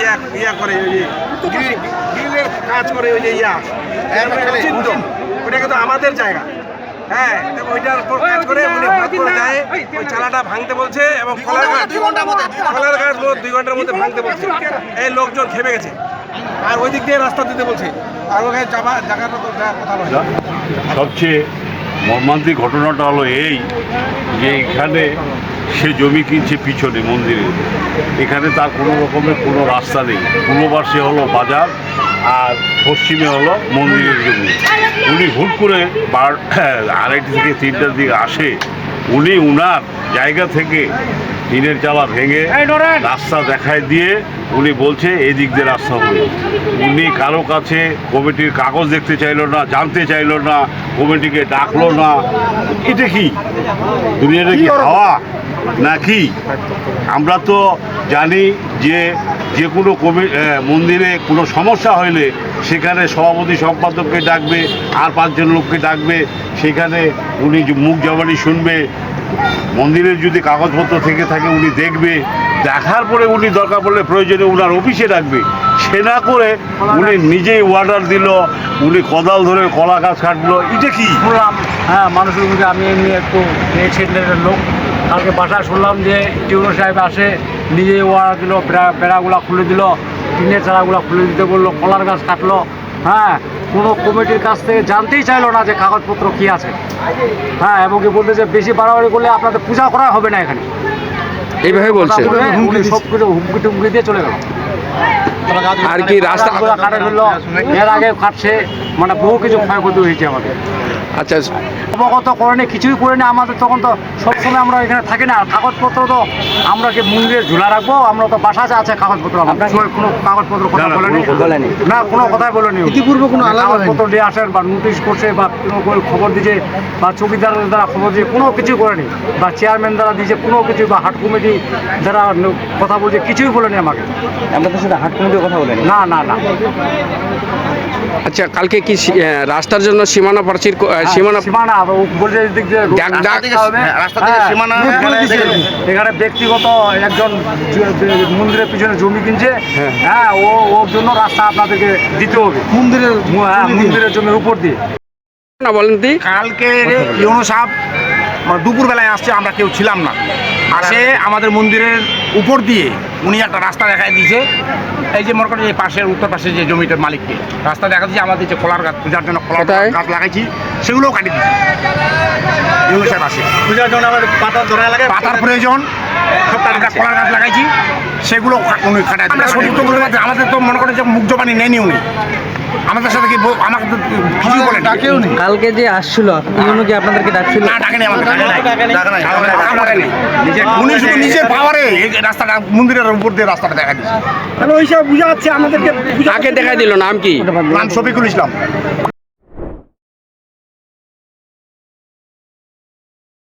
ইয়া ইয়া করে ওই যে গ্রিলের কাজ করে ওই যে ইয়া। চিহ্ন ওটা কিন্তু আমাদের জায়গা। হ্যাঁ ওইটার উপর কাজ করে উনি হঠাৎ করে যায় ওই চালাটা ভাঙতে বলছে এবং কলার গাছ কলার গাছ দুই ঘণ্টার মধ্যে ভাঙতে বলছে। এই লোকজন খেপে গেছে। আর ওই দিক দিয়ে রাস্তা দিতে বলছে। আর ওখানে যাবা জায়গাটা তো কথা সবচেয়ে মর্মান্তিক ঘটনাটা হলো এই যে এখানে সে জমি কিনছে পিছনে মন্দিরে। এখানে তার কোনো রকমের কোনো রাস্তা নেই। পূর্ব হলো বাজার আর পশ্চিমে হলো মন্দিরের জমি। উনি হুট করে বার আড়াইটি থেকে তিনটার দিকে আসে। উনি উনার জায়গা থেকে টিনের চালা ভেঙে রাস্তা দেখায় দিয়ে উনি বলছে এদিক দিয়ে রাস্তা হবে। উনি কারও কাছে কমিটির কাগজ দেখতে চাইলো না জানতে চাইলো না কমিটিকে ডাকলো না। এটা কি? দুনিয়াটা কি হাওয়া নাকি? আমরা তো জানি যে যে কোনো কমি মন্দিরে কোনো সমস্যা হইলে সেখানে সভাপতি সম্পাদককে ডাকবে আর পাঁচজন লোককে ডাকবে। সেখানে উনি মুখ জবানি শুনবে মন্দিরের যদি কাগজপত্র থেকে থাকে, উনি দেখবে। দেখার পরে উনি দরকার পড়লে প্রয়োজনে উনার অফিসে ডাকবে। সে না করে উনি নিজেই অর্ডার দিল, উনি কোদাল ধরে কলা গাছ কাটলো। এটা কি? শুনলাম হ্যাঁ মানুষের মধ্যে আমি এমনি একটু লোক। কালকে বাসায় শুনলাম যে টিউনো সাহেব আসে, নিজেই ওয়ার দিল, বেড়া বেড়াগুলা খুলে দিল, টিনের চারাগুলো খুলে দিতে বলল, কলার গাছ কাটলো। হ্যাঁ কোনো কমিটির কাছ থেকে জানতেই চাইলো না যে কাগজপত্র কি আছে। হ্যাঁ এবং কি বলতে যে বেশি বাড়াবাড়ি করলে আপনাদের পূজা করা হবে না এখানে। এইভাবে বলছে? সব কিছু হুমকি টুমকি দিয়ে চলে গেল। আর কি রাস্তা কাটা ফেলল এর আগে কাটছে মানে বহু কিছু ক্ষয়ক্ষতি হয়েছে আমাদের। আচ্ছা অবগত করেনি কিছুই করেনি আমাদের তখন তো সবসময় আমরা এখানে থাকি না। কাগজপত্র তো আমরা কি মন্দিরে ঝুলা রাখব? আমরা তো বাসাতে আছে কাগজপত্র কোনো কাগজপত্র কথা বলেনি। না কোনো কথাই বলেনি। ইতিপূর্বে কোনো কাগজপত্র নিয়ে আসেন বা নোটিশ করছে বা কোনো খবর দিয়েছে বা চৌকিদার দ্বারা খবর দিয়ে কোনো কিছু করেনি। বা চেয়ারম্যান দ্বারা দিয়েছে কোনো কিছু বা হাট কমিটি দ্বারা কথা বলছে কিছুই বলেনি আমাকে। আপনাদের সাথে হাট কমিটির কথা বলেন। না না না। আচ্ছা কালকে কি রাস্তার জন্য সীমানা প্রাচীর সীমানা সীমানা ও বলছে এদিক দিয়ে রাস্তা থেকে হবে। হ্যাঁ, হ্যাঁ, সীমানা এখানে ব্যক্তিগত একজন মন্দিরের পিছনে জমি কিনছে। হ্যাঁ। হ্যাঁ ও ওর জন্য রাস্তা আপনাদেরকে দিতে হবে। মন্দিরের হ্যাঁ মন্দিরের জমির উপর দিয়ে। না বলেন দি। কালকে ইউনো সাহেব মানে দুপুরবেলায় আসছে আমরা কেউ ছিলাম না। আসে আমাদের মন্দিরের উপর দিয়ে উনি একটা রাস্তা দেখাই দিয়েছে। এই যে মনে করেন এই পাশের উত্তর পাশে যে জমিটার মালিককে রাস্তা দেখা দিয়েছে আমাদের যে খোলার গাছ পূজার জন্য খোলার কোথায়? গাছ লাগাইছি সেগুলোও কাটি দিয়েছে। আসে পূজার জন্য আমার পাতার ধরা লাগে। পাতার প্রয়োজন একটা কলার গাছ লাগাইছি সেগুলো উনি কাটাই আমরা পারছি আমাদের তো মনে করেন যে মুখ জবানি নেয়নি উনি। আমাদের সাথে কি আমাকে তো কিছু বলেন ডাকেও নি। কালকে যে আসছিল ইউনো কি আপনাদেরকে ডাকছিল? না ডাকেনি নেই। উনি শুধু নিজের পাওয়ারে রাস্তাটা মন্দিরের উপর দিয়ে রাস্তাটা দেখা দিচ্ছে ওই সব বুঝা যাচ্ছে আমাদেরকে কাকে দেখাই দিল নাম কি? নাম শফিকুল ইসলাম।